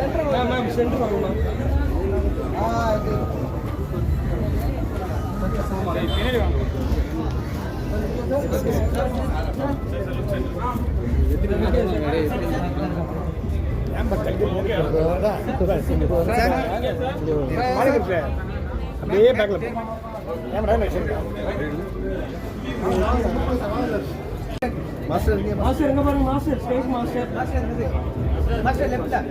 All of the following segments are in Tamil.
மேம் மேம் வாங்க மேம் பின்னாடி வாங்க அப்படியே பேக்ல கேமரா மாஸ்டர் மாஸ்டர் எங்க பாருங்க மாஸ்டர் ஸ்டேஜ் மாஸ்டர் மாஸ்டர் லெஃப்ட்ல ஸ்ட்ராங்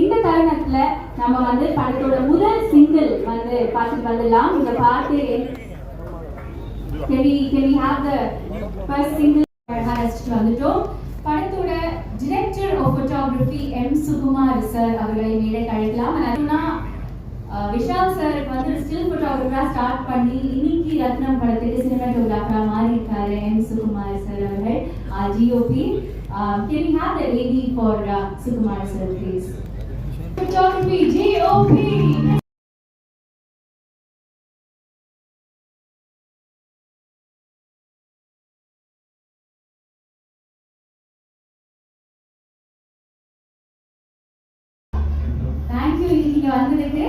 இந்த தருணத்துல நம்ம வந்து படத்தோட முதல் சிங்கிள் வந்து பார்த்துட்டு வந்துடலாம். இந்த பாட்டு can we can we have the first single ரசிச்சுட்டு வந்துட்டோம். படத்தோட director of photography M Sukumar sir அவர்களை மேடை அழைக்கலாம். அதுனா விஷால் சார் வந்து ஸ்டில் ஃபோட்டோகிராஃபரா ஸ்டார்ட் பண்ணி இன்னைக்கு ரத்னம் படத்துக்கு சினிமாட்டோகிராஃபரா மாறி இருக்காரு எம் சுகுமார் சார் அவர்கள் DOP can we have the AD for Sukumar sir please photography DOP thank you இன்னைக்கு நீங்க வந்ததுக்கு.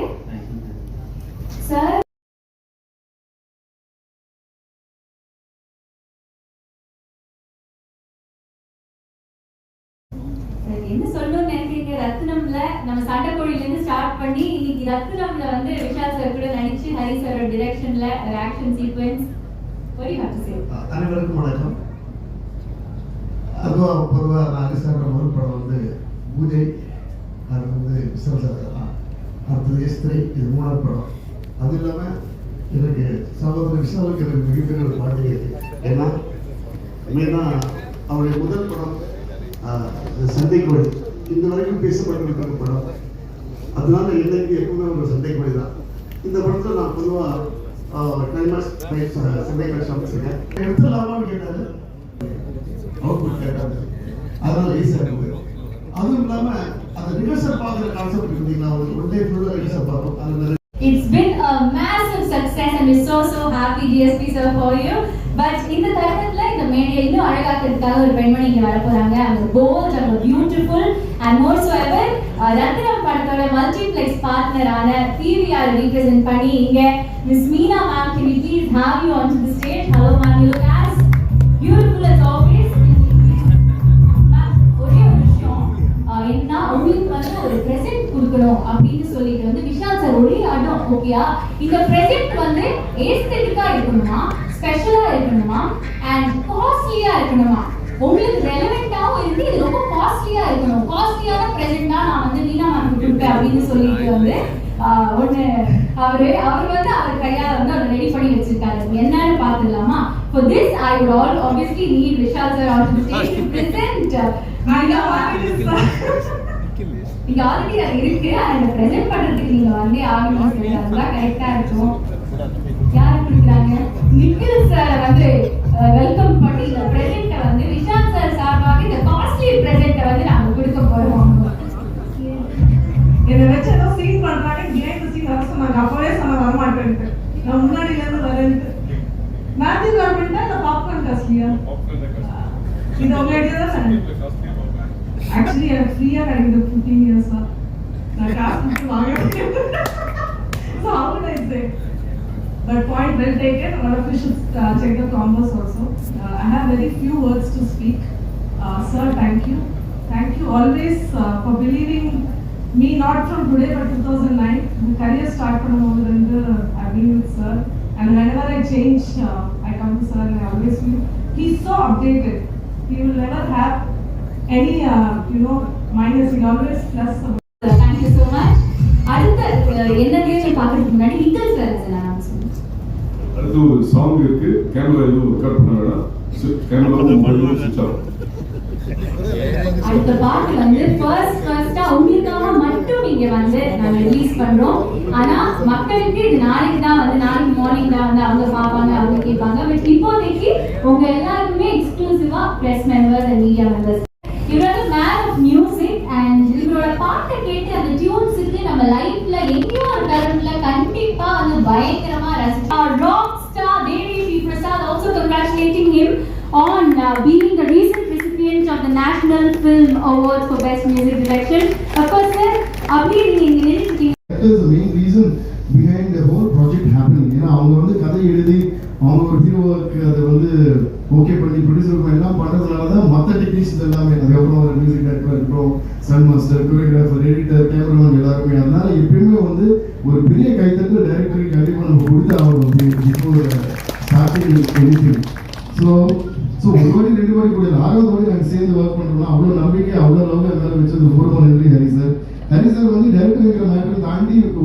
சார் என்ன சொல்றது? ரத்னம்ல நம்ம சண்டைக்கோழில இருந்து ஸ்டார்ட் பண்ணி இன்னைக்கு ரத்னம்ல வந்து விஷால் சார் கூட நடிச்சு ஹரி சாரோட டிரெக்ஷன்ல ஒரு ஆக்ஷன் சீக்வென்ஸ் ஒரு அனைவருக்கும் வணக்கம். அதுவா பொதுவாக நான் அலிசாரோட முதல் படம் வந்து பூஜை அது வந்து விசவசம் அடுத்தது ஸ்திரை இது மூணாவது படம். அது இல்லாமல் எனக்கு சகோதரர் விஷாலுக்கு எனக்கு மிகப்பெரிய ஒரு பாண்டிகை ஏன்னா மெயினாக அவருடைய முதல் படம் சண்டைக்கோழி இந்த வரைக்கும் பேசப்பட்டிருக்கிற படம் அதனால என்னைக்கு எப்பவுமே ஒரு சண்டைக்கோழி தான். இந்த படத்தில் நான் பொதுவாக கிளைமேக்ஸ் எடுத்துடலாமான்னு கேட்டாரு. அவுட்புட் கேட்டாரு. அதனால ஈஸியாக அதுவும் இல்லாமல் அந்த பார்க்குற கான்செப்ட் ஒன் டே ஃபுல்லாக பார்ப்போம். அது It's been a massive success and we're so so happy DSP sir for you. But இந்த தருணத்துல இந்த மேடையை இன்னும் அழகாக்கிறதுக்காக ஒரு பெண்மணி இங்க வர போறாங்க அவங்க போல்ட் அவங்க beautiful and more so ever Rathnam படத்தோட மல்டிப்ளெக்ஸ் பார்ட்னரான பிவிஆர் ரீப்ரசென்ட் பண்ணி இங்க miss Meena ma'am can you please have you on to the hello hello ma'am you look as beautiful as always ஒரே ஒரு விஷயம் ஆஹ் என்ன உங்களுக்கு வந்து ஒரு ப்ரெசென்ட் கொடுக்கணும் அப்படின்னு சொல்லிட்டு வந்து விஷால் சார் ஒரே ஆட்டம் ஓகேயா இந்த ப்ரெசென்ட் வந்து ஏஸ்தெட்டிக்கா இருக்கணுமா? ஸ்பெஷலா இருக்கணுமா? அண்ட் காஸ்ட்லியா இருக்கணுமா? உங்களுக்கு ரெலவெண்ட் இருந்து இது ரொம்ப காஸ்ட்லியா இருக்கணும். காஸ்ட்லியான பிரசன்ட் தான் நான் வந்து மீனா மேம் கொடுப்பேன் அப்படின்னு சொல்லிட்டு வந்து ஒண்ணு அவரு அவர் வந்து அவர் கையால வந்து அதை ரெடி பண்ணி வச்சிருக்காரு. என்னன்னு பாத்துடலாமா for this i would all obviously need vishal sir on the stage to present. இங்க ஆல்ரெடி அது இருக்கு. அதை பிரசன்ட் பண்றதுக்கு நீங்க வந்தே ஆகணும் அதுதான் கரெக்டா இருக்கும். யாரு கொடுக்குறாங்க? நிக்கில் சார் வந்து வெல்கம் பண்ணி ಆಗಿದೆ ಫುಡ್ಡಿಂಗ್ ಅಸ ನಾನು ಕಾಸು So how would I say? But point well taken. Our of should uh, check the combos also. Uh, I have very few words to speak. Uh, sir, thank you. Thank you always uh, for believing me not from today but 2009. The career start from Mogadanda, uh, I've been sir. And whenever I change, uh, I come to sir and I always feel he's so updated. He will never have any, uh, you know, minus. He always plus. the thank you so much அடுத்த என்ன நிகழ்ச்சி பார்க்கறதுக்கு முன்னாடி சார் அடுத்து ஒரு சாங் இருக்கு. கேமரா எதுவும் ரெக்கார்ட் பண்ண வேணாம். கேமரா மொபைல் சுவிட்ச் ஆஃப் அடுத்த பாட்டு வந்து ஃபர்ஸ்ட் ஃபர்ஸ்டா உங்களுக்காக மட்டும் இங்க வந்து நாங்க ரிலீஸ் பண்றோம். ஆனா மக்களுக்கு இது நாளைக்கு தான் வந்து நாளைக்கு மார்னிங் தான் வந்து அவங்க பார்ப்பாங்க அவங்க கேட்பாங்க. பட் இப்போதைக்கு உங்க எல்லாருக்குமே எக்ஸ்க்ளூசிவா press members and media members இவரோட மேன் ஆஃப் மியூசிக் அண்ட் இவரோட பாட்டை கேட்டு அந்த டியூன்ஸுக்கு நம்ம லைஃப்ல எங்கேயோ ஒரு தருணத்துல கண்டிப்பா வந்து பயங்கரமா ரசிச்சோம் rock star Devi Sri Prasad also congratulating him on uh, being the recent recipient of the National Film Award for Best Music Direction. Of course, sir, அப்படியே நீங்க இங்க That is the main reason behind the whole project happening. ஏன்னா அவங்க வந்து கதை எழுதி அவங்க ஒரு ஹீரோவுக்கு அதை வந்து ஓகே பண்ணி ப்ரொடியூசர் எல்லாம் பண்ணுறதுனால தான் மற்ற டெக்னீஷியன் எல்லாமே அதுக்கப்புறம் ஒரு மியூசிக் டேரக்டர் இருக்கட்டும் சன் மாஸ்டர் கோரியோகிராஃபர் எடிட்டர் கேமராமேன் எல்லாருமே அதனால எப்பயுமே வந்து ஒரு பெரிய கைத்தட்டு டைரக்டருக்கு கண்டிப்பாக நம்ம கொடுத்து ஆகணும் before starting anything so so ஒரு கோடி ரெண்டு கோடி கூட இல்லை. கோடி நாங்கள் சேர்ந்து ஒர்க் பண்ணுறோம்னா அவ்வளோ நம்பிக்கை அவ்வளோ லவ் என் வச்சது பூர்வம் நன்றி ஹரி சார் ஹரி சார் வந்து டைரக்டருங்கிற மேட்டர் தாண்டி எங்களுக்கு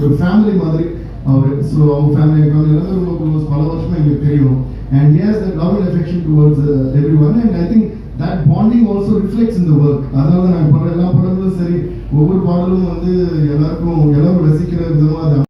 ஒரு ஃபேமிலி மாதிரி அவர். ஸோ அவங்க ஃபேமிலி எங்கள் எல்லாரும் ரொம்ப க்ளோஸ் பல வருஷமா எங்களுக்கு தெரியும். And here's the love and affection towards every one and I think that bonding also reflects இந்த ஒர்க் அதனால தான் நாங்கள் பண்ணுற எல்லா படங்களும் சரி ஒவ்வொரு பாடலும் வந்து எல்லாருக்கும் எல்லாரும் ரசிக்கிற விதமாக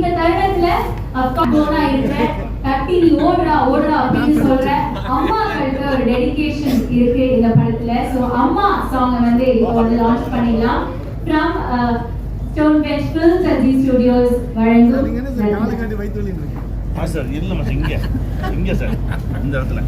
இந்த தருணத்துல அப்பா போனா இருக்க கட்டி நீ ஓடுறா ஓடுறா அப்படின்னு சொல்ற அம்மாக்களுக்கு ஒரு டெடிகேஷன் இருக்கு இந்த படத்துல. சோ அம்மா சாங் வந்து இப்போ லான்ச் பண்ணிடலாம். From stone bench films and G studios வழங்கும். ஆ சார் இல்லைம்மா இங்கே. இங்கே சார் இந்த இடத்துல.